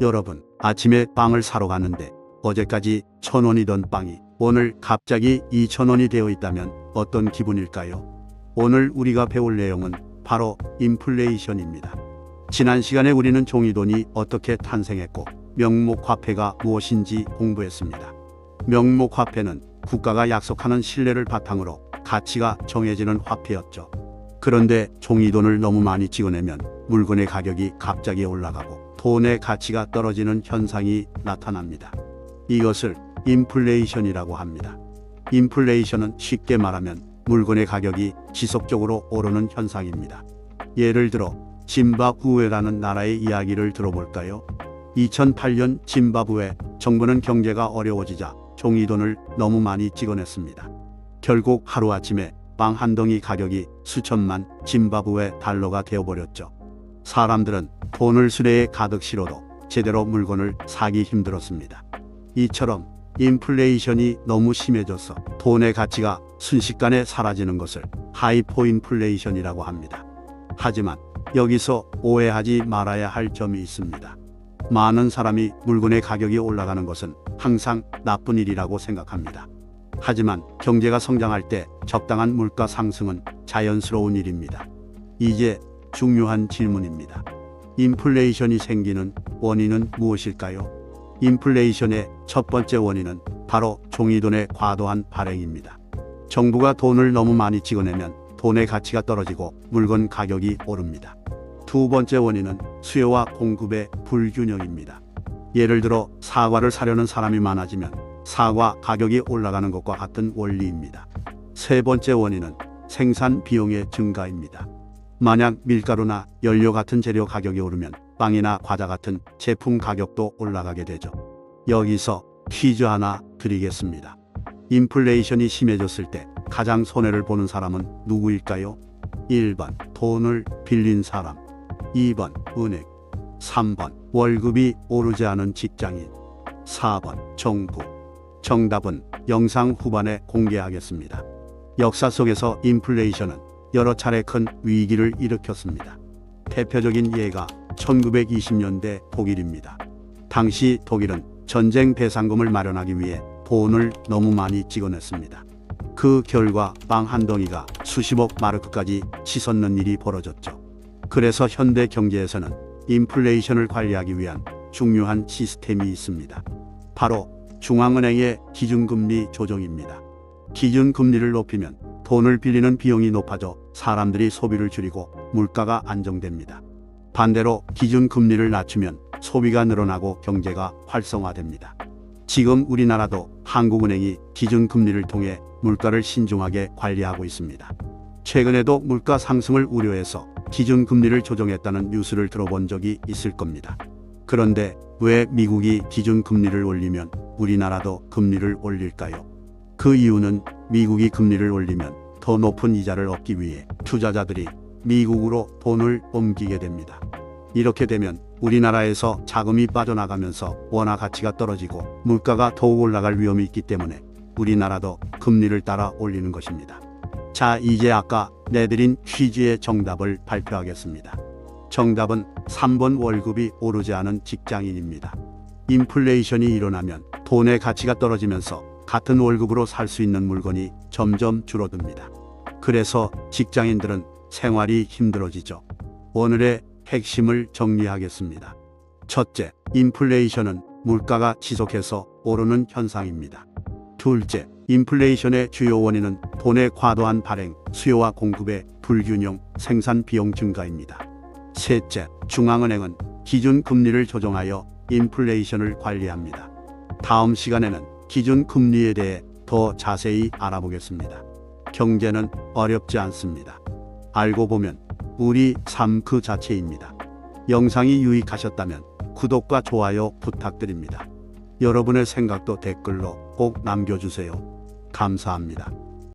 여러분, 아침에 빵을 사러 갔는데 어제까지 천 원이던 빵이 오늘 갑자기 이천 원이 되어 있다면 어떤 기분일까요? 오늘 우리가 배울 내용은 바로 인플레이션입니다. 지난 시간에 우리는 종이돈이 어떻게 탄생했고 명목화폐가 무엇인지 공부했습니다. 명목화폐는 국가가 약속하는 신뢰를 바탕으로 가치가 정해지는 화폐였죠. 그런데 종이돈을 너무 많이 찍어내면 물건의 가격이 갑자기 올라가고 돈의 가치가 떨어지는 현상이 나타납니다. 이것을 인플레이션이라고 합니다. 인플레이션은 쉽게 말하면 물건의 가격이 지속적으로 오르는 현상입니다. 예를 들어 짐바브웨라는 나라의 이야기를 들어볼까요? 2008년 짐바브웨 정부는 경제가 어려워지자 종이돈을 너무 많이 찍어냈습니다. 결국 하루아침에 빵 한 덩이 가격이 수천만 짐바브웨 달러가 되어버렸죠. 사람들은 돈을 수레에 가득 실어도 제대로 물건을 사기 힘들었습니다. 이처럼 인플레이션이 너무 심해져서 돈의 가치가 순식간에 사라지는 것을 하이포인플레이션이라고 합니다. 하지만 여기서 오해하지 말아야 할 점이 있습니다. 많은 사람이 물건의 가격이 올라가는 것은 항상 나쁜 일이라고 생각합니다. 하지만 경제가 성장할 때 적당한 물가 상승은 자연스러운 일입니다. 이제 중요한 질문입니다. 인플레이션이 생기는 원인은 무엇일까요? 인플레이션의 첫 번째 원인은 바로 종이돈의 과도한 발행입니다. 정부가 돈을 너무 많이 찍어내면 돈의 가치가 떨어지고 물건 가격이 오릅니다. 두 번째 원인은 수요와 공급의 불균형입니다. 예를 들어 사과를 사려는 사람이 많아지면 사과 가격이 올라가는 것과 같은 원리입니다. 세 번째 원인은 생산 비용의 증가입니다. 만약 밀가루나 연료 같은 재료 가격이 오르면 빵이나 과자 같은 제품 가격도 올라가게 되죠. 여기서 퀴즈 하나 드리겠습니다. 인플레이션이 심해졌을 때 가장 손해를 보는 사람은 누구일까요? 1번 돈을 빌린 사람 2번 은행 3번 월급이 오르지 않은 직장인 4번 정부 정답은 영상 후반에 공개하겠습니다. 역사 속에서 인플레이션은 여러 차례 큰 위기를 일으켰습니다. 대표적인 예가 1920년대 독일입니다. 당시 독일은 전쟁 배상금을 마련하기 위해 돈을 너무 많이 찍어냈습니다. 그 결과 빵 한 덩이가 수십억 마르크까지 치솟는 일이 벌어졌죠. 그래서 현대 경제에서는 인플레이션을 관리하기 위한 중요한 시스템이 있습니다. 바로 중앙은행의 기준금리 조정입니다. 기준금리를 높이면 돈을 빌리는 비용이 높아져 사람들이 소비를 줄이고 물가가 안정됩니다. 반대로 기준금리를 낮추면 소비가 늘어나고 경제가 활성화됩니다. 지금 우리나라도 한국은행이 기준금리를 통해 물가를 신중하게 관리하고 있습니다. 최근에도 물가 상승을 우려해서 기준금리를 조정했다는 뉴스를 들어본 적이 있을 겁니다. 그런데 왜 미국이 기준금리를 올리면 우리나라도 금리를 올릴까요? 그 이유는 미국이 금리를 올리면 더 높은 이자를 얻기 위해 투자자들이 미국으로 돈을 옮기게 됩니다. 이렇게 되면 우리나라에서 자금이 빠져나가면서 원화 가치가 떨어지고 물가가 더욱 올라갈 위험이 있기 때문에 우리나라도 금리를 따라 올리는 것입니다. 자, 이제 아까 내드린 퀴즈의 정답을 발표하겠습니다. 정답은 3번 월급이 오르지 않은 직장인입니다. 인플레이션이 일어나면 돈의 가치가 떨어지면서 같은 월급으로 살 수 있는 물건이 점점 줄어듭니다. 그래서 직장인들은 생활이 힘들어지죠. 오늘의 핵심을 정리하겠습니다. 첫째, 인플레이션은 물가가 지속해서 오르는 현상입니다. 둘째, 인플레이션의 주요 원인은 돈의 과도한 발행, 수요와 공급의 불균형, 생산 비용 증가입니다. 셋째, 중앙은행은 기준 금리를 조정하여 인플레이션을 관리합니다. 다음 시간에는 기준 금리에 대해 더 자세히 알아보겠습니다. 경제는 어렵지 않습니다. 알고 보면 우리 삶 그 자체입니다. 영상이 유익하셨다면 구독과 좋아요 부탁드립니다. 여러분의 생각도 댓글로 꼭 남겨주세요. 감사합니다.